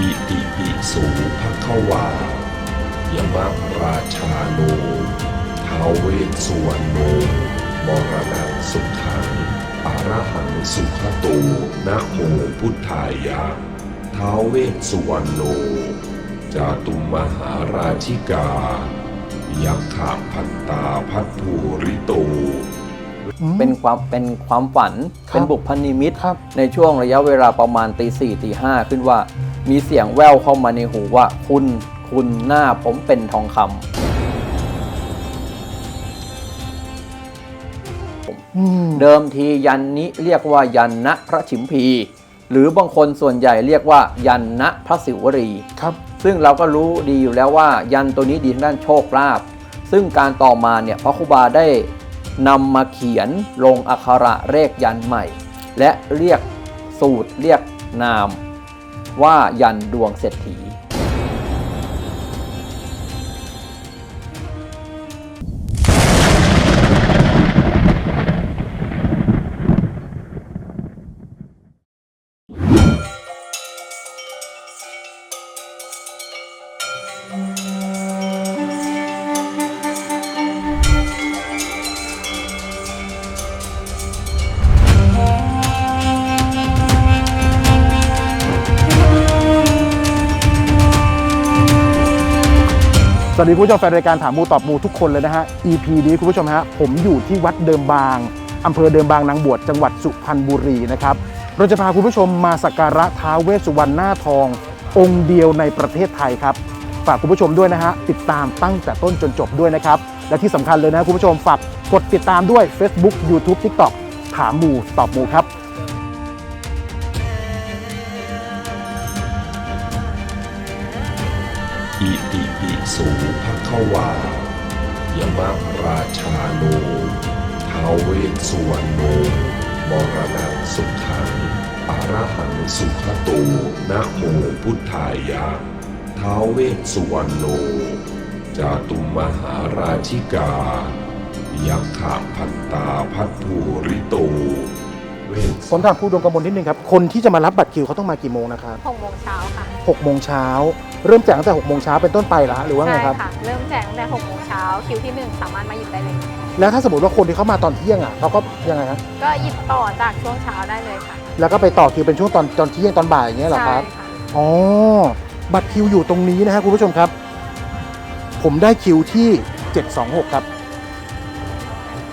อิติปิโสูภะคะวายมะราชาโนท้าวเวสสุวรรณโนมรณะสุขังอรหังสุขโตนะโมพุทธายะท้าวเวสสุวรรณโน จาตุมหาราชิกา ยักขะพันตาพัทภูริโต เป็นความเป็นความฝันครับเป็นบุพนิมิตครับในช่วงระยะเวลาประมาณตีสี่ตีห้าขึ้นว่า มีเสียงแว่วเข้ามาในหูว่า คุณคุณหน้าผมเป็นทองคำอืมเดิมทียันนี้เรียกว่ายันนะพระฉิมพี หรือบางคนส่วนใหญ่เรียกว่ายันนะพระศิวรีครับ ซึ่งเราก็รู้ดีอยู่แล้วว่า ยันตัวนี้ดีทางด้านโชคลาภซึ่งการต่อมาเนี่ยพระครูบาได้นำมาเขียนลงอักขระเลขยันใหม่ และเรียกสูตรเรียกนาม ว่ายันดวงเศรษฐี ดีคุณผู้ชมแฟนรายการถามมูตอบมูทุกคนเลยนะฮะ EP นี้คุณผู้ชมฮะผมอยู่ที่วัดเดิมบางอำเภอเดิมบางนางบวชจังหวัดสุพรรณบุรีนะครับเราจะพาคุณผู้ชมมาสักการะท้าวเวสสุวรรณหน้าทอง องค์เดียวในประเทศไทยครับฝากคุณผู้ชมด้วยนะฮะติดตามตั้งแต่ต้นจนจบด้วยนะครับและที่สำคัญเลยนะคุณผู้ชมฝากกดติดตามด้วย Facebook YouTube TikTok ถามมูตอบมูครับ สูภะคะวายมราชาโนทาวเวสุวรรณโนมรณะสุขังอรหังสุขโตนะโมพุทธายะท้าวเวสุวรรณโน จาตุมหาราชิกา ยักขะพันตาพัทภูริโต ผมถามผู้ดวงกมลนิดนึงครับ คนที่จะมารับบัตรคิวเขาต้องมากี่โมงนะครับหกโมงเช้าค่ะ6โมงเช้าเริ่มแจกตั้งแต่6โมงเช้าเป็นต้นไปเหรอฮะหรือว่าไงใช่ครับค่ะเริ่มแจกตั้งแต่หกโมงเช้าคิวที่หนึ่งสามารถมาหยิบได้เลย แล้วถ้าสมมติว่าคนที่เขามาตอนเที่ยงอะเขาก็ยังไงฮะก็หยิบต่อจากช่วงเช้าได้เลยค่ะแล้วก็ไปต่อคิวเป็นช่วงตอนตอนเที่ยงตอนบ่ายอย่างเงี้ยเหรอใช่ครับค่ะอ๋อบัตรคิวอยู่ตรงนี้นะฮะคุณผู้ชมครับ ผมได้คิวที่ 726 ครับ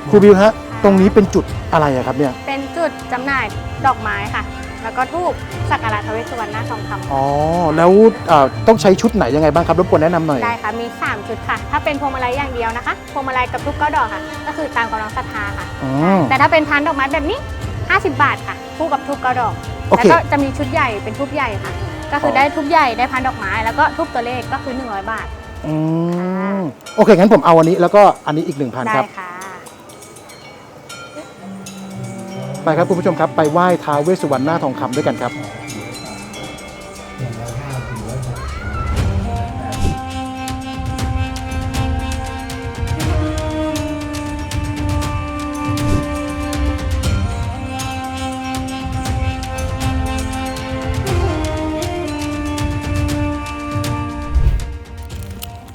ครูบิวฮะ ตรงนี้เป็นจุดอะไรอะครับเนี่ย เป็นจุดจำหน่ายดอกไม้ค่ะ แล้วก็ทูบสักการะทาวเวสสุวรรณหน้าทองคำอ๋อ แล้วเอ่อต้องใช้ชุดไหนยังไงบ้างครับรบกวนแนะนำหน่อย ได้ค่ะมี3ชุดค่ะ ถ้าเป็นพวงมาลัยอย่างเดียวนะคะ พวงมาลัยกับทูบเก้าดอกค่ะ ก็คือตามกำลังศรัทธาค่ะอืมแต่ถ้าเป็นพันดอกไม้แบบนี้ 50 บาทค่ะ คู่กับทูบเก้าดอก โอแล้วเค ก็จะมีชุดใหญ่เป็นทูบใหญ่ค่ะ ก็คือออ ได้ทูบใหญ่ได้พันดอกไม้ แล้วก็ทูบตัวเลขก็คือ 100 บาท อืมโอเค งั้นผมเอาอันนี้แล้วก็อันนี้อีก1,000ได้ครับ ค่ะ ไปครับคุณผู้ชมครับไปไหว้ท้าวเวสสุวรรณหน้าทองคำด้วยกันครับ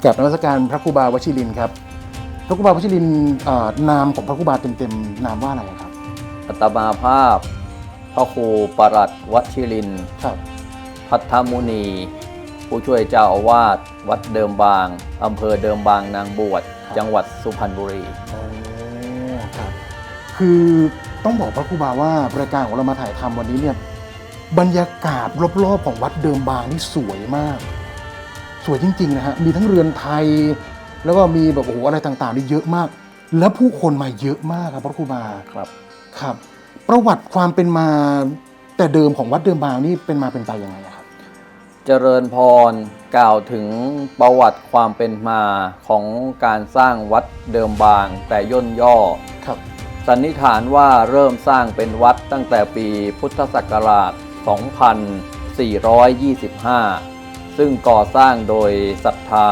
กับนมัสการพระครูบาวชิรินครับ พระครูบาวชิรินนามของพระครูบาเต็มๆนามว่าอะไรครับ อัตมาภาพพระครูปรัตวชิรินทร์ครับพัทธมุนี ผู้ช่วยเจ้าอาวาสวัดเดิมบาง อำเภอเดิมบางนางบวชจังหวัดสุพรรณบุรีโอ้ครับ คือต้องบอกพระครูบาว่ารายการของเรามาถ่ายทำวันนี้เนี่ยบรรยากาศรอบๆของวัดเดิมบางนี่สวยมาก สวยจริงๆนะฮะมีทั้งเรือนไทย แล้วก็มีแบบโอ้โหอะไรต่างๆนี่เยอะมาก แล้วผู้คนมาเยอะมากครับพระครูบา ครับ ครับ ประวัติความเป็นมาแต่เดิมของวัดเดิมบางนี่เป็นมาเป็นไปยังไงอะครับ เจริญพรกล่าวถึงประวัติความเป็นมาของการสร้างวัดเดิมบาง แต่ย่นย่อ ครับ สันนิษฐานว่าเริ่มสร้างเป็นวัดตั้งแต่ปีพุทธศักราช 2425 ซึ่งก่อสร้างโดยศรัทธา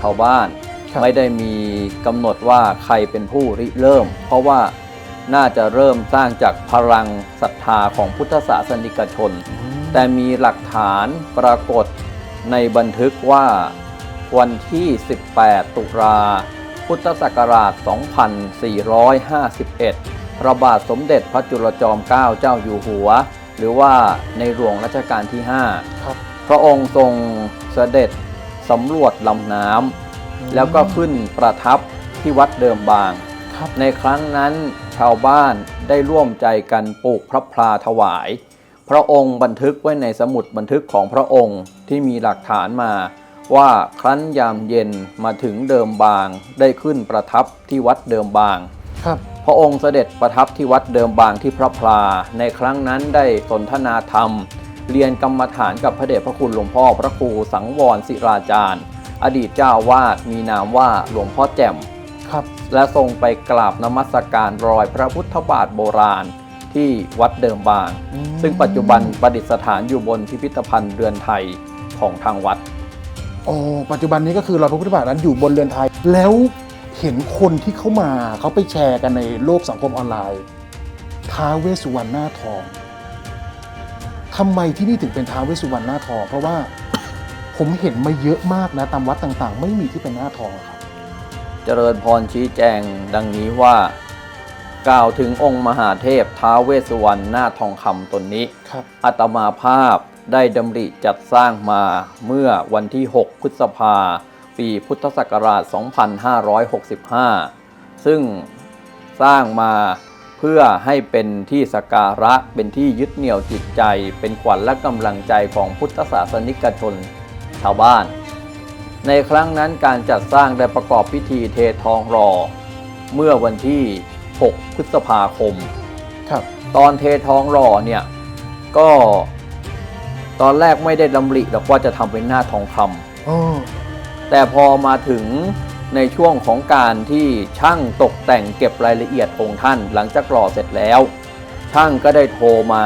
ชาวบ้าน ครับ ไม่ได้มีกำหนดว่าใครเป็นผู้ริเริ่ม เพราะว่า น่าจะเริ่มสร้างจากพลังศรัทธาของพุทธศาสนิกชน แต่มีหลักฐานปรากฏในบันทึกว่าวันที่ 18 ตุลาพุทธศักราช 2451 พระบาทสมเด็จพระจุลจอมเกล้าเจ้าอยู่หัว หรือว่าในหลวงรัชกาลที่5ครับพระองค์ทรงเสด็จสำรวจลำน้ำแล้วก็ขึ้นประทับที่วัดเดิมบางครับในครั้งนั้น ชาวบ้านได้ร่วมใจกันปลูกพระพลาถวาย พระองค์บันทึกไว้ในสมุดบันทึกของพระองค์ที่มีหลักฐานมา ว่าครั้นยามเย็นมาถึงเดิมบางได้ขึ้นประทับที่วัดเดิมบาง ครับ พระองค์เสด็จประทับที่วัดเดิมบางที่พระพลา ในครั้งนั้นได้สนทนาธรรม เรียนกรรมฐานกับพระเดชพระคุณหลวงพ่อพระครูสังวรศิราจารย์ อดีตเจ้าวาดมีนามว่าหลวงพ่อแจ่ม ครับ และทรงไปกราบนมัสการรอยพระพุทธบาทโบราณที่วัดเดิมบางอืมซึ่งปัจจุบันประดิษฐานอยู่บนพิพิธภัณฑ์เรือนไทยของทางวัดโอ้ปัจจุบันนี้ก็คือรอยพระพุทธบาทนั้นอยู่บนเรือนไทย แล้วเห็นคนที่เข้ามาเขาไปแชร์กันในโลกสังคมออนไลน์ท้าวเวสสุวรรณหน้าทองทำไมที่นี่ถึงเป็นท้าวเวสสุวรรณหน้าทอง เพราะว่าผมเห็นมาเยอะมากนะตามวัดต่างๆ ไม่มีที่เป็นหน้าทองอะครับ เจริญพรชี้แจงดังนี้ว่า กล่าวถึงองค์มหาเทพท้าวเวสสุวรรณหน้าทองคำตนนี้ครับอาตมาภาพได้ดำริจัดสร้างมาเมื่อวันที่ 6 พฤษภา ปีพุทธศักราช 2565 ซึ่งสร้างมาเพื่อให้เป็นที่สกการะเป็นที่ยึดเหนี่ยวจิตใจ เป็นขวัญและกำลังใจของพุทธศาสนิกชนชาวบ้าน ในครั้งนั้นการจัดสร้างได้ประกอบพิธีเททองรอ เมื่อวันที่ 6 พฤษภาคม ครับ ตอนเททองหล่อเนี่ยก็ตอนแรกไม่ได้ดำริหรอกว่าจะทำเป็นหน้าทองคำอ๋อแต่พอมาถึงในช่วงของการที่ช่างตกแต่งเก็บรายละเอียดองค์ท่าน หลังจากหล่อเสร็จแล้ว ช่างก็ได้โทรมา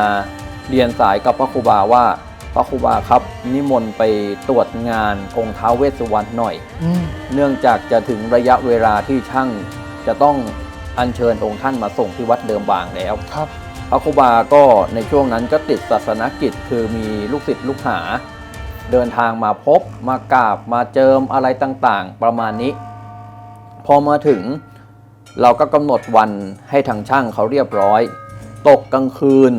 เรียนสายกับพระครูบาว่าพ ระครูบาครับ นิมนต์ไปตรวจงานองค์ท้าวเวสสุวรรณหน่อย อืมเนื่องจากจะถึงระยะเวลาที่ช่างจะต้องอัญเชิญองค์ท่านมาส่งที่วัดเดิมบางแล้ว ครับ พระครูบาก็ในช่วงนั้นก็ติดศาสนกิจ คือมีลูกศิษย์ลูกหา เดินทางมาพบมากราบมาเจิมอะไรต่างๆ ประมาณนี้ พอมาถึงเราก็กำหนดวันให้ทางช่างเขาเรียบร้อย ตกกลางคืน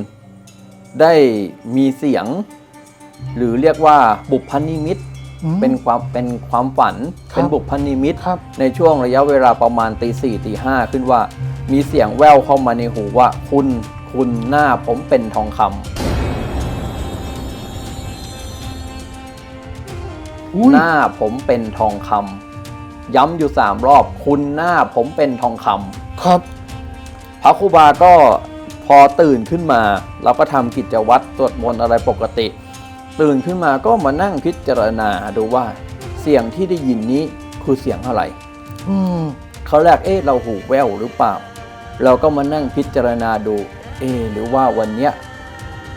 ได้มีเสียง หรือเรียกว่าบุพนิมิตอืมเป็นความเป็นความฝันครับเป็นบุพนิมิตครับในช่วงระยะเวลาประมาณตีสี่ตีห้าขึ้นว่า มีเสียงแว่วเข้ามาในหูว่าคุณคุณหน้าผมเป็นทองคำอุ้ยหน้าผมเป็นทองคำย้ำอยู่สามรอบ คุณหน้าผมเป็นทองคำครับ พระครูบาก็พอตื่นขึ้นมา เราก็ทำกิจวัตรสวดมนต์อะไรปกติ ตื่นขึ้นมาก็มานั่งพิจารณาดูว่าเสียงที่ได้ยินนี้คือเสียงอะไร อืมเขาแรกเอ๊ะเราหูแว่วหรือเปล่า เราก็มานั่งพิจารณาดู เอ๊ะหรือว่าวันเนี้ย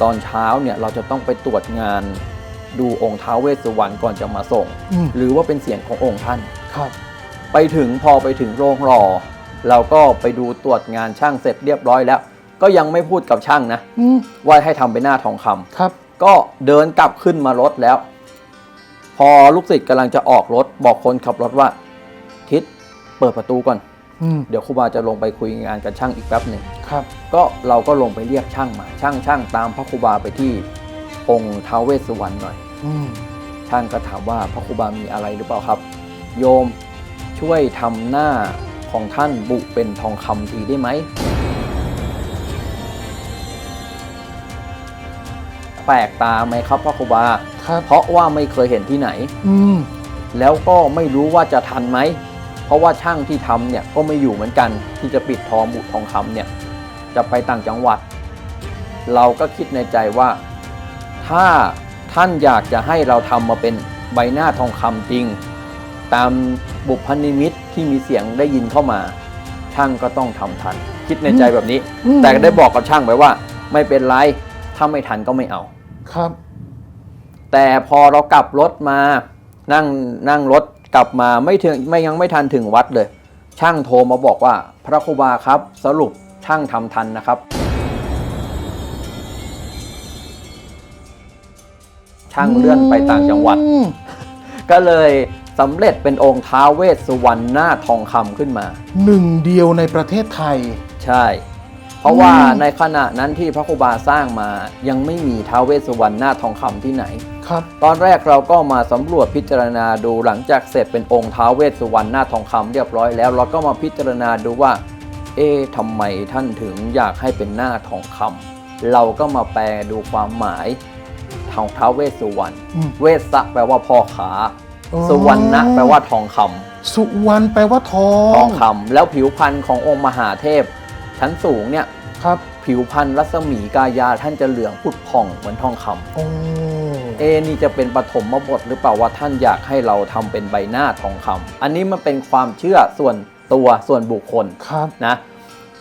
ตอนเช้าเนี่ยเราจะต้องไปตรวจงานดูองค์ท้าวเวสสุวรรณก่อนจะมาส่งอืมหรือว่าเป็นเสียงขององค์ท่านครับ ไปถึงพอไปถึงโรงรอ เราก็ไปดูตรวจงานช่างเสร็จเรียบร้อยแล้ว ก็ยังไม่พูดกับช่างนะอืมว่าให้ทำเป็นหน้าทองคำครับ ก็เดินกลับขึ้นมารถแล้ว พอลูกศิษย์กำลังจะออกรถ บอกคนขับรถว่า ทิศเปิดประตูก่อน อืมเดี๋ยวครูบาจะลงไปคุยงานกับช่างอีกแป๊บหนึ่ง ครับ ก็เราก็ลงไปเรียกช่างมา ช่างช่างตามพระครูบาไปที่องค์ท้าวเวสสุวรรณหน่อย อืมช่างก็ถามว่าพระครูบามีอะไรหรือเปล่าครับ โยมช่วยทำหน้าของท่านบุเป็นทองคำทีได้ไหม แปลกตาไหมครับพระครูบาครับเพราะว่าไม่เคยเห็นที่ไหน อืมแล้วก็ไม่รู้ว่าจะทันไหม เพราะว่าช่างที่ทำเนี่ยก็ไม่อยู่เหมือนกันที่จะปิดทองบุทองคำเนี่ย จะไปต่างจังหวัด เราก็คิดในใจว่า ถ้าท่านอยากจะให้เราทำมาเป็นใบหน้าทองคำจริง ตามบุพนิมิตที่มีเสียงได้ยินเข้ามา ช่างก็ต้องทำทัน คิดในใจแบบนี้อืมแต่ได้บอกกับช่างไปว่า ไม่เป็นไร ถ้าไม่ทันก็ไม่เอา ครับ แต่พอเรากลับรถมานั่งนั่งรถกลับมาไม่ถึงไม่ยังไม่ทันถึงวัดเลย ช่างโทรมาบอกว่าพระครูบาครับ สรุปช่างทำทันนะครับ ช่างเลื่อนไปต่างจังหวัดอืมก็เลยสำเร็จเป็นองค์ท้าวเวสสุวรรณหน้าทองคำขึ้นมา หนึ่งเดียวในประเทศไทย ใช่ เพราะว่าอืมในขณะนั้นที่พระครูบาสร้างมายังไม่มีท้าวเวสสุวรรณหน้าทองคำที่ไหน ครับ ตอนแรกเราก็มาสำรวจพิจารณาดูหลังจากเสร็จเป็นองค์ท้าวเวสสุวรรณหน้าทองคำเรียบร้อยแล้ว เราก็มาพิจารณาดูว่า เอ๊ะทำไมท่านถึงอยากให้เป็นหน้าทองคำเราก็มาแปลดูความหมายของท้าวเวสสุวรรณอืมเวสสะแปลว่าพ่อขาอ๋อสุวรรณะแปลว่าทองคำสุวรรณแปลว่าทอทองงคำแล้วผิวพรรณขององค์มหาเทพ ชั้นสูงเนี่ยครับผิวพรรณรัศมีกายาท่านจะเหลืองพุดผ่องเหมือนทองคำโอ้เอะนี่จะเป็นปฐมบทหรือเปล่าว่าท่านอยากให้เราทำเป็นใบหน้าทองคำอันนี้มันเป็นความเชื่อส่วนตัวส่วนบุคคล ครับ นะ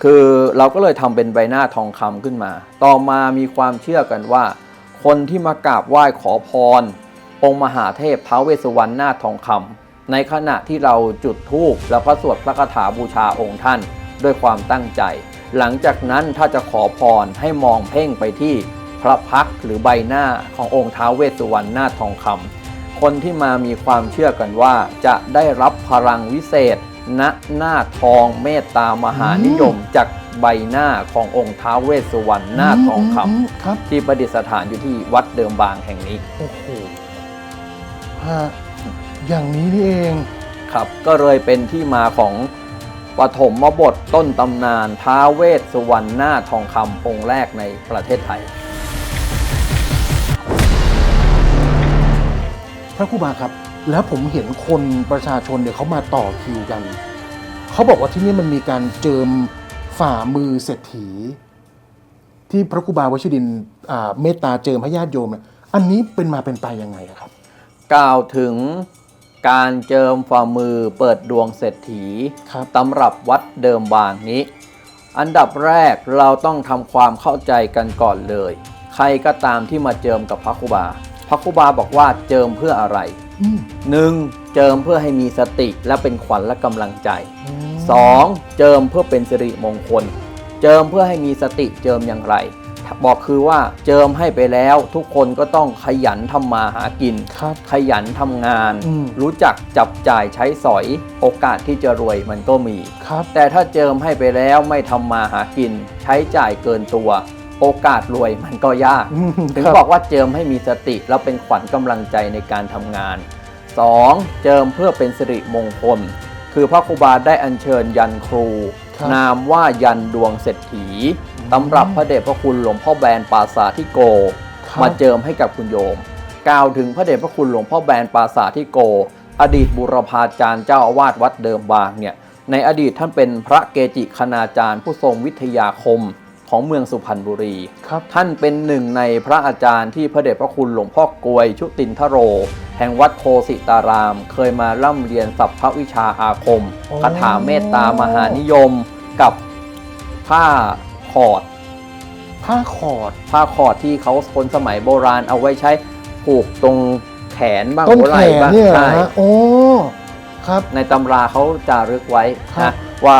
คือเราก็เลยทำเป็นใบหน้าทองคำขึ้นมา ต่อมามีความเชื่อกันว่า คนที่มากราบไหว้ขอพร องค์มหาเทพท้าวเวสสุวรรณหน้าทองคำในขณะที่เราจุดธูปแล้วก็สวดพระคาถาบูชาองค์ท่าน ด้วยความตั้งใจ หลังจากนั้นถ้าจะขอพรให้มองเพ่งไปที่พระพักตร์หรือใบหน้าขององค์ท้าวเวสสุวรรณหน้าทองคำคนที่มามีความเชื่อกันว่าจะได้รับพลังวิเศษ ณหน้าทองเมตตามหานิยมจากใบหน้าขององค์ท้าวเวสสุวรรณหน้าทองคำมครับที่ประดิษฐานอยู่ที่วัดเดิมบางแห่งนี้ โอ้โหฮะอย่างนี้นี่เอง ครับก็เลยเป็นที่มาของ ปฐมบทต้นตำนานท้าวเวสสุวรรณหน้าทองคำองค์แรกในประเทศไทย พระครูบาครับ แล้วผมเห็นคนประชาชนเนี่ยเขามาต่อคิวกัน เขาบอกว่าที่นี่มันมีการเจิมฝ่ามือเศรษฐี ที่พระครูบาวชิรินทร์อ่าเมตตาเจิมให้ญาติโยมเนี่ยอันนี้เป็นมาเป็นไปยังไงอะครับ กล่าวถึง การเจิมฝ่ามือเปิดดวงเศรษฐีครับตำรับวัดเดิมบางนี้ อันดับแรกเราต้องทำความเข้าใจกันก่อนเลย ใครก็ตามที่มาเจิมกับพระครูบา พระครูบาบอกว่าเจิมเพื่ออะไรอืมหนึ่งเจิมเพื่อให้มีสติและเป็นขวัญและกำลังใจอืมสองเจิมเพื่อเป็นสิริมงคล เจิมเพื่อให้มีสติเจิมอย่างไร บอกคือว่าเจิมให้ไปแล้วทุกคนก็ต้องขยันทำมาหากินครับขยันทำงานอืมรู้จักจับจ่ายใช้สอยโอกาสที่จะรวยมันก็มีครับแต่ถ้าเจิมให้ไปแล้วไม่ทำมาหากิน ใช้จ่ายเกินตัวโอกาสรวยมันก็ยากอืมถึงครับบอกว่าเจิมให้มีสติแล้วเป็นขวัญกำลังใจในการทำงาน 2. เจิมเพื่อเป็นสิริมงคล คือพระครูบาได้อัญเชิญยันครูครับนามว่ายันดวงเศรษฐี ตำรับพระเดชพระคุณหลวงพ่อแบนปราสาทที่โกครับมาเจิมให้กับคุณโยม กล่าวถึงพระเดชพระคุณหลวงพ่อแบนปราสาทที่โก อดีตบุรพาจารย์เจ้าอาวาสวัดเดิมบางเนี่ยในอดีตท่านเป็นพระเกจิคณาจารย์ผู้ทรงวิทยาคมของเมืองสุพรรณบุรีครับท่านเป็นหนึ่งในพระอาจารย์ที่พระเดชพระคุณหลวงพ่อกลวยชุตินทโร แห่งวัดโคสิตาราม เคยมาร่ำเรียนสัพพวิชาอาคมอ๋อคาถาเมตตามหานิยมกับผ้า ขอดผ้าขอดผ้าขอดที่เขาคนสมัยโบราณเอาไว้ใช้ผูกตรงแขนบ้างต้นหัวแขไหล่นบ้างเนี่ยเหรอใช่ฮะโอ้ครับ ในตำราเขาจารึกไว้ครับ นะว่า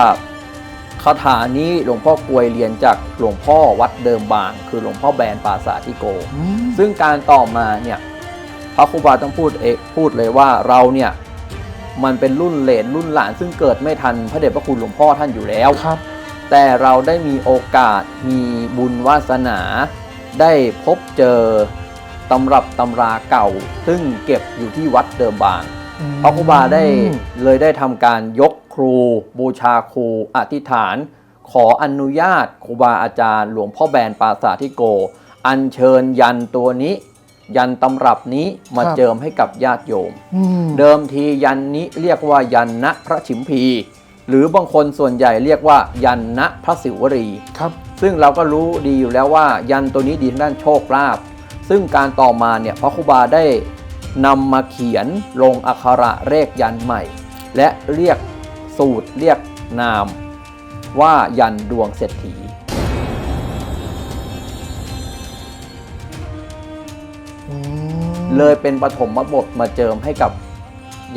คาถานี้หลวงพ่อกลวยเรียนจากหลวงพ่อวัดเดิมบาง คือหลวงพ่อแบนปราสาทที่โก อืมซึ่งการต่อมาเนี่ยพระครูบาต้องพูดเอกพูดเลยว่าเราเนี่ยมันเป็นรุ่นเหลนรุ่นหลานซึ่งเกิดไม่ทันพระเดชพระคุณหลวงพ่อท่านอยู่แล้ว ครับ แต่เราได้มีโอกาสมีบุญวาสนา ได้พบเจอตำรับตำราเก่า ซึ่งเก็บอยู่ที่วัดเดิมบางพระครูบาได้เลยได้ทำการยกครู บูชาครูอธิษฐาน ขออนุญาตครูบาอาจารย์ หลวงพ่อแบนปราสาทที่โก อัญเชิญยันตัวนี้ ยันตำรับนี้มาเจิมให้กับญาติโยมอืมเดิมทียันนี้เรียกว่ายันนะพระฉิมพี หรือบางคนส่วนใหญ่เรียกว่า ยันนะพระศิวรี ครับ ซึ่งเราก็รู้ดีอยู่แล้วว่า ยันตัวนี้ดีทางด้านโชคลาภซึ่งการต่อมาเนี่ยพระครูบาได้นำมาเขียนลงอักขระเลขยันใหม่ และเรียกสูตรเรียกนาม ว่ายันดวงเศรษฐีอืมเลยเป็นปฐมบทมาเจิมให้กับ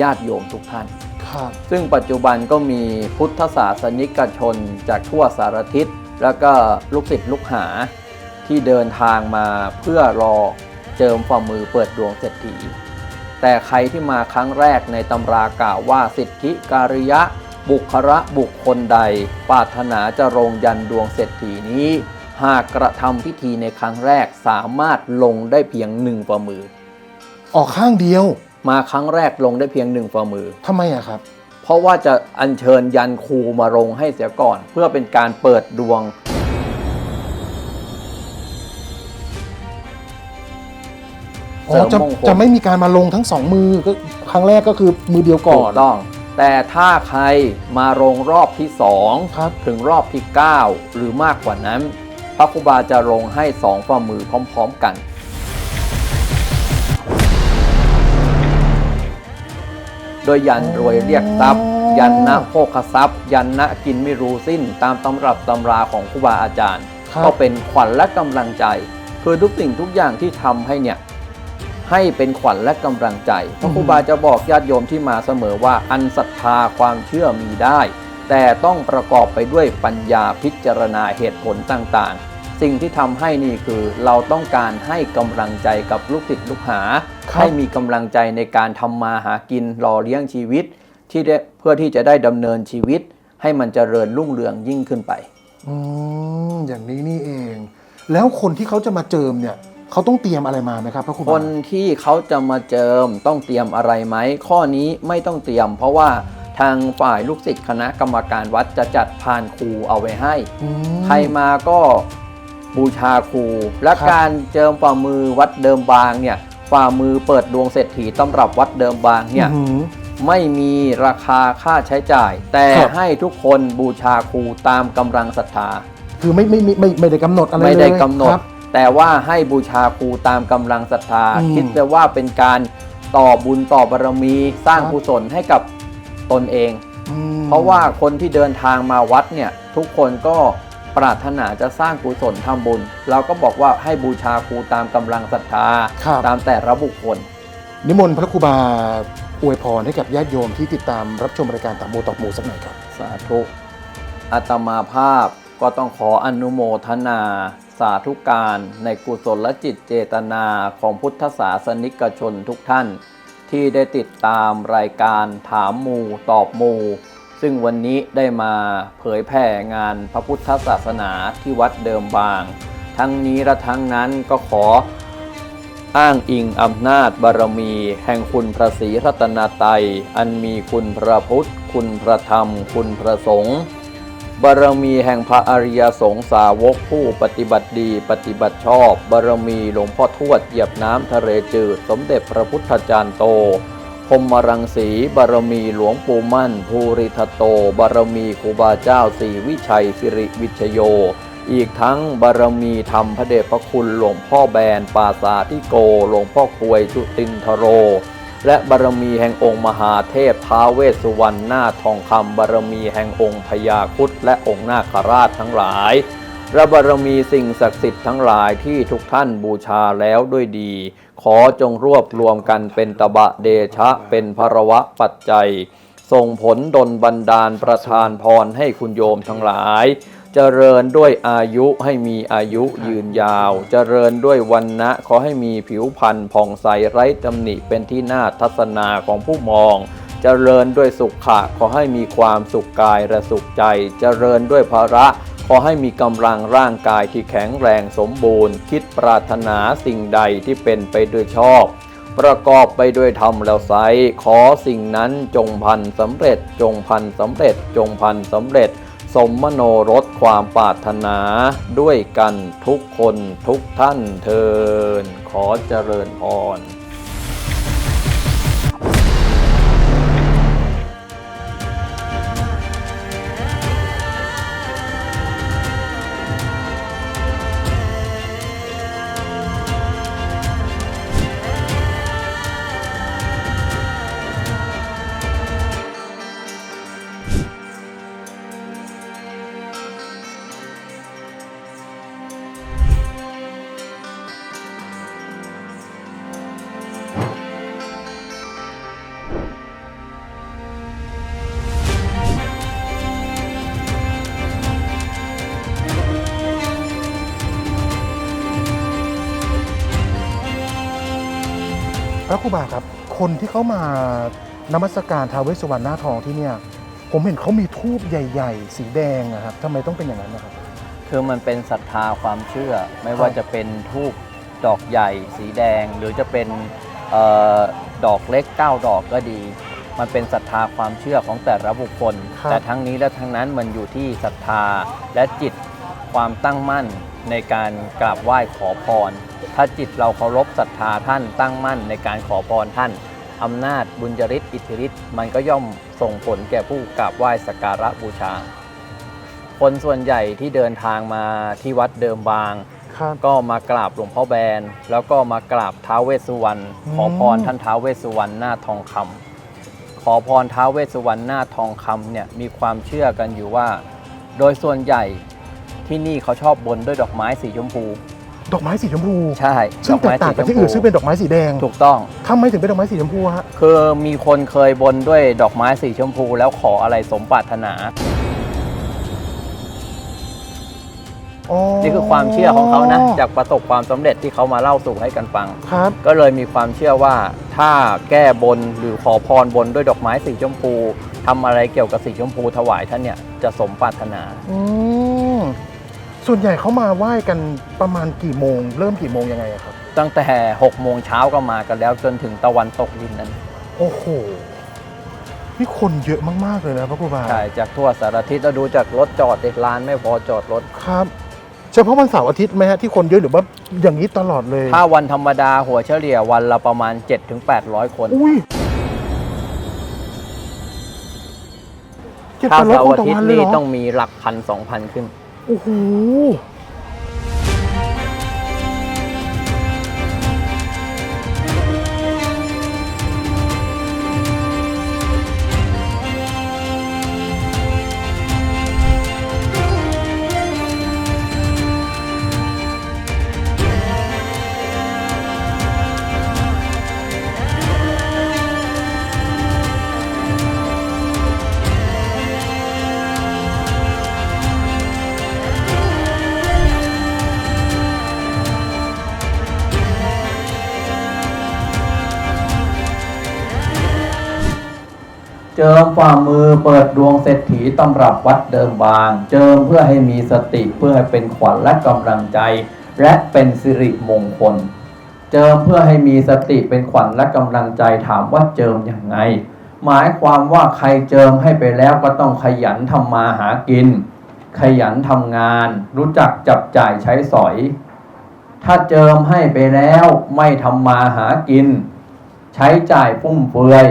ญาติโยมทุกท่าน ครับ ซึ่งปัจจุบันก็มีพุทธศาสนิกชนจากทั่วสารทิศ แล้วก็ลูกศิษย์ลูกหาที่เดินทางมาเพื่อรอเจิมฝ่ามือเปิดดวงเศรษฐีแแต่ใครที่มาครั้งแรกในตำรากล่าวว่าสิทธิการิยะ บุคระบุคคลใด ปรารถนาจะลงยันดวงเศรษฐีนี้ หากกระทำพิธีในครั้งแรกสามารถลงได้เพียงหนึ่งฝ่ามือ ออกข้างเดียว มาครั้งแรกลงได้เพียงหนึ่งฝ่ามือ ทำไมอะครับ เพราะว่าจะอัญเชิญยันครูมาลงให้เสียก่อน เพื่อเป็นการเปิดดวง อ๋อ จะเสริมมงคล จะไม่มีการมาลงทั้งสองมือก็ครั้งแรกก็คือมือเดียวก่ถูอนกต้อง แต่ถ้าใครมาลงรอบที่2ครับ ถึงรอบที่ 9 หรือมากกว่านั้น พระครูบาจะลงให้สองฝ่ามือพร้อม ๆ กัน โดยยันรวยเรียกทรัพย์ ยันนะโภคทรัพย์ ยันนะกินไม่รู้สิ้น ตามตำรับตำราของครูบาอาจารย์ครับก็เป็นขวัญและกำลังใจ คือทุกสิ่งทุกอย่างที่ทำให้เนี่ยให้เป็นขวัญและกำลังใจพระครูบาจะบอกญาติโยมที่มาเสมอว่าอันศรัทธาความเชื่อมีได้ แต่ต้องประกอบไปด้วยปัญญาพิจารณาเหตุผลต่างๆ สิ่งที่ทำให้นี่คือเราต้องการให้กำลังใจกับลูกศิษย์ลูกหาครับให้มีกำลังใจในการทำมาหากินรอเลี้ยงชีวิต ที่ได้เพื่อที่จะได้ดำเนินชีวิต ให้มันเจริญรุ่งเรืองยิ่งขึ้นไปอืมอย่างนี้นี่เอง แล้วคนที่เขาจะมาเจิมเนี่ยเขาต้องเตรียมอะไรมาไหมครับพระครูคบานที่เขาจะมาเจิมต้องเตรียมอะไรไหมข้อนี้ไม่ต้องเตรียม เพราะว่าทางฝ่ายลูกศิษย์คณะกรรมการวัดจะจัดพานครูเอาไว้ให้อืมใครมาก็ บูชาครู และครับการเจิมฝ่ามือวัดเดิมบางเนี่ยฝ่ามือเปิดดวงเศรษฐีตำรับวัดเดิมบางเนี่ยอื้อหือไม่มีราคาค่าใช้จ่าย แต่ครับให้ทุกคนบูชาครูตามกำลังศรัทธา คือไม่ไม่ไม่ไม่ไม่ได้กำหนดอะไรเลยไม่ได้กำหนดครับแต่ว่าให้บูชาครูตามกำลังศรัทธาอืมคิดแต่ว่าเป็นการต่อบุญต่อบารมีสร้างครับกุศลให้กับตนเองอืมเพราะว่าคนที่เดินทางมาวัดเนี่ยทุกคนก็ ปรารถนาจะสร้างกุศลทำบุญ เราก็บอกว่าให้บูชาครูตามกำลังศรัทธา ครับ ตามแต่ละบุคคล นิมนต์พระครูบาอวยพรให้กับญาติโยมที่ติดตามรับชมรายการตามโมตอกหมูสักหน่อยครับสาธุอาตมาภาพก็ต้องขออนุโมทนา สาธุการในกุศลจิตเจตนาของพุทธศาสนิกชนทุกท่าน ที่ได้ติดตามรายการถามหมูตอบหมู ซึ่งวันนี้ได้มาเผยแผ่งานพระพุทธศาสนาที่วัดเดิมบาง ทั้งนี้และทั้งนั้นก็ขออ้างอิงอำนาจบารมี แห่งคุณพระศรีรัตนตรัยอันมีคุณพระพุทธ คุณพระธรรม คุณพระสงฆ์บารมีแห่งพระอริยสงสาวกผู้ปฏิบัติดีปฏิบัติชอบ บารมีหลวงพ่อทวดเหยียบน้ำทะเลจืด สมเด็จพระพุทธจารย์โต พรหมรังสีบารมีหลวงปู่มั่น ภูริทัตโต บารมีครูบาเจ้าศรีวิชัยสิริวิชโย อีกทั้งบารมีธรรมพระเดชพระคุณหลวงพ่อแบนปาสาธิโก หลวงพ่อกวยจุตินทโร และบารมีแห่งองค์มหาเทพท้าเวสสุวรรณหน้าทองคำบารมีแห่งองค์พญาคุดและองค์นาคราชทั้งหลายและบารมีสิ่งศักดิ์สิทธิ์ทั้งหลายที่ทุกท่านบูชาแล้วด้วยดี ขอจงรวบรวมกันเป็นตบะเดชะเป็นภรวะปัจจัย ส่งผลดลบันดาลประทานพรให้คุณโยมทั้งหลาย เจริญด้วยอายุให้มีอายุยืนยาว เจริญด้วยวันนะขอให้มีผิวพรรณผ่องใสไร้ตำหนิเป็นที่น่าทัศนาของผู้มองเจริญด้วยสุขะขอให้มีความสุขกายและสุขใจเจริญด้วยภาระ ขอให้มีกำลังร่างกายที่แข็งแรงสมบูรณ์ คิดปรารถนาสิ่งใดที่เป็นไปด้วยชอบ ประกอบไปด้วยธรรมแล้วไซขอสิ่งนั้นจงพันสำเร็จ จงพันสำเร็จ จงพันสำเร็จ สมมโนรสความปรารถนาด้วยกันทุกคนทุกท่านเทินขอเจริญพร ระครูบาครับ คนที่เขามานมัสการท้าวเวสสุวรรณหน้าทองที่เนี่ยผมเห็นเขามีทูบใหญ่ ๆ สีแดงนะครับทำไมต้องเป็นอย่างนั้นนะครับ คือมันเป็นศรัทธาความเชื่อ ไม่ว่าจะเป็นทูบดอกใหญ่ สีแดง หรือจะเป็นเออดอกเล็กเก้าดอกก็ดี มันเป็นศรัทธาความเชื่อของแต่ละบุคคลครับแต่ทั้งนี้และทั้งนั้นมันอยู่ที่ศรัทธาและจิตความตั้งมั่น ในการกราบไหว้ขอพร ถ้าจิตเราเคารพศรัทธาท่านตั้งมั่นในการขอพรท่านอำนาจบุญยริศอิทธิฤทธิ์มันก็ย่อมส่งผลแก่ผู้กราบไหว้สักการะบูชา คนส่วนใหญ่ที่เดินทางมาที่วัดเดิมบาง ครับก็มากราบหลวงพ่อแบน แล้วก็มากราบท้าวเวสสุวรรณอืมขอพรท่านท้าวเวสสุวรรณหน้าทองคำขอพรท้าวเวสสุวรรณหน้าทองคำเนี่ยมีความเชื่อกันอยู่ว่า โดยส่วนใหญ่ ที่นี่เขาชอบบนด้วยดอกไม้สีชมพู ดอกไม้สีชมพูใช่ซึ่งแตกต่างกับที่อื่นซึ่งเป็นดอกไม้สีแดงถูกต้องทำไมถึงเป็นดอกไม้สีชมพูฮะคือมีคนเคยบนด้วยดอกไม้สีชมพู แล้วขออะไรสมปรารถนาอ๋อนี่คือความเชื่อของเขานะ จากประสบความสำเร็จที่เขามาเล่าสู่ให้กันฟังครับก็เลยมีความเชื่อว่าถ้าแก้บนหรือขอพรบนด้วยดอกไม้สีชมพูทำอะไรเกี่ยวกับสีชมพูถวายท่านเนี่ยจะสมปรารถนาอืม ส่วนใหญ่เขามาไหว้กันประมาณกี่โมง เริ่มกี่โมงยังไงอะครับ ตั้งแต่6โมงเช้าก็มากันแล้วจนถึงตะวันตกดินนั้น โอ้โหนี่คนเยอะมากๆเลยนะพระครูบาใช่จากทั่วสารทิศแล้วดูจากรถจอดเด็กลานไม่พอจอดรถ ครับ เฉพาะวันเสาร์อาทิตย์ไหมฮะที่คนเยอะหรือว่าอย่างนี้ตลอดเลยถ้าวันธรรมดาหัวเฉลี่ยวันละประมาณ 7-800 คน อุ้ยเจ็ดถ้าพันร้อยเสาคร์นอาต่อทิตวันย์เลยนี่เหรอต้องมีหลักพันสองพันขึ้น โอ้โห เจิมฝ่ามือเปิดดวงเศรษฐีตำรับวัดเดิมบาง เจิมเพื่อให้มีสติเพื่อให้เป็นขวัญและกำลังใจ และเป็นสิริมงคล เจิมเพื่อให้มีสติเป็นขวัญและกำลังใจถามว่าเจิมอยังไง หมายความว่าใครเจิมให้ไปแล้วก็ต้องขยันทำมาหากิน ขยันทำงาน รู้จักจับจ่ายใช้สอย ถ้าเจิมให้ไปแล้วไม่ทำมาหากิน ใช้จ่ายฟุ่มเฟือย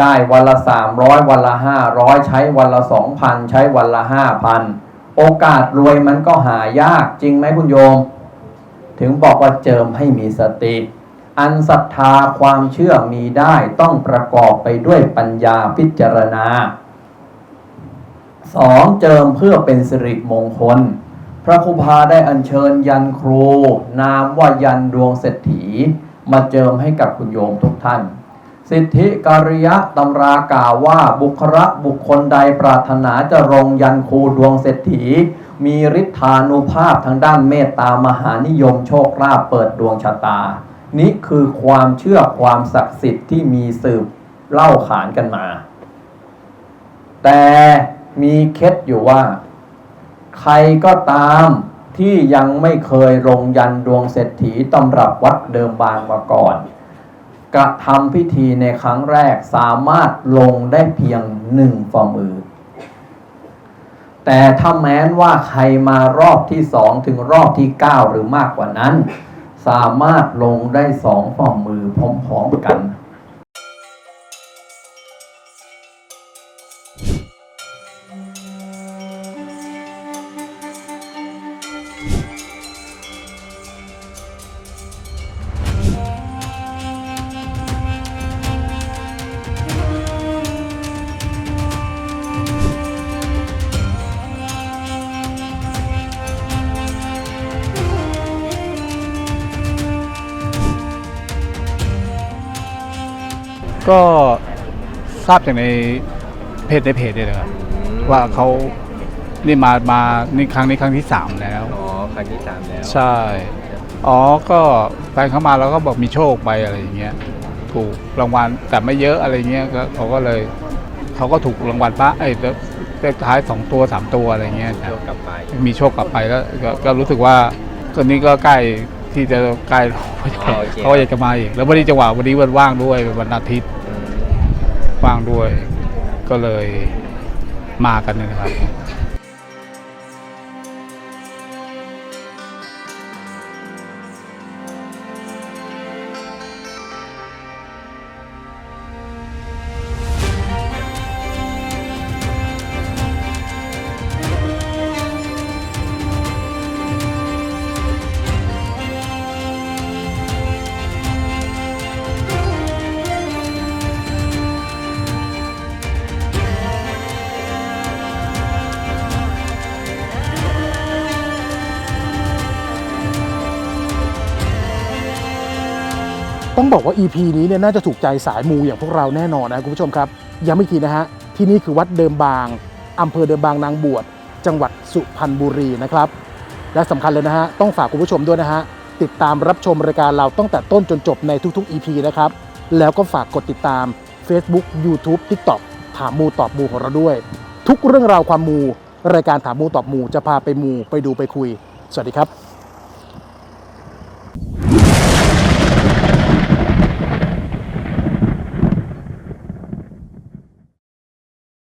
ได้วันละ 300 วันละ 500 ใช้วันละ 2,000 ใช้วันละ 5,000 โอกาสรวยมันก็หายากจริงไหมคุณโยม ถึงบอกว่าเจิมให้มีสติ อันศรัทธาความเชื่อมีได้ต้องประกอบไปด้วยปัญญาพิจารณาสองเจิมเพื่อเป็นสิริมงคล พระครูพาได้อัญเชิญยันครู นามว่ายันดวงเศรษฐี มาเจิมให้กับคุณโยมทุกท่าน สิทธิการิยะตำรากล่าวว่าบุคระบุคคลใดปรารถนาจะรงยันคูดวงเศรษฐี มีฤทธานุภาพทางด้านเมตตามหานิยมโชคลาภเปิดดวงชะตา นี่คือความเชื่อความศักดิ์สิทธิ์ที่มีสืบเล่าขานกันมา แต่มีเคล็ดอยู่ว่า ใครก็ตามที่ยังไม่เคยลงยันดวงเศรษฐีตำรับวัดเดิมบางมาก่อน กระทำพิธีในครั้งแรกสามารถลงได้เพียงหนึ่งฝ่ามือ แต่ถ้าแม้นว่าใครมารอบที่สองถึงรอบที่เก้าหรือมากกว่านั้น สามารถลงได้สองฝ่ามือพร้อมๆกัน ก็ทราบจากในเพจในเพจเนี่ยนะครับว่าเขานี่มามานี่ครั้งนี้ครั้งที่สามแล้ว อ๋อครั้งที่สามแล้วใช่ อ๋อก็แฟนเขามาแล้วก็บอกมีโชคไปอะไรอย่างเงี้ยถูกรางวัลแต่ไม่เยอะอะไรเงี้ยก็เขาก็เลยเขาก็ถูกรางวัลป้าไอ้ยเลขท้ายสองตัวสามตัวอะไรเงี้ยครับกลับไปมีโชคกลับไปแล้วก็ก็รู้สึกว่าตอนนี้ก็ใกล้ ที่จะใกล้อ๋อโอเค เขาก็อยากจะมาอีก แล้ววันนี้จังหวะวันนี้วันว่างด้วยเป็นวันอาทิตย์ว่างด้วย ก็เลยมากันเนี่ยนะครับ ต้องบอกว่า EP นี้เนี่ยน่าจะถูกใจสายมูอย่างพวกเราแน่นอนนะคุณผู้ชมครับย้ำอีกทีนะฮะที่นี่คือวัดเดิมบางอำเภอเดิมบางนางบวช จังหวัดสุพรรณบุรีนะครับ และสำคัญเลยนะฮะต้องฝากคุณผู้ชมด้วยนะฮะติดตามรับชมรายการเราตั้งแต่ต้นจนจบในทุกๆ EP นะครับ แล้วก็ฝากกดติดตาม Facebook YouTube TikTok ถามมูตอบมูของเราด้วย ทุกเรื่องราวความมู รายการถามมูตอบมูจะพาไปมูไปดูไปคุย สวัสดีครับ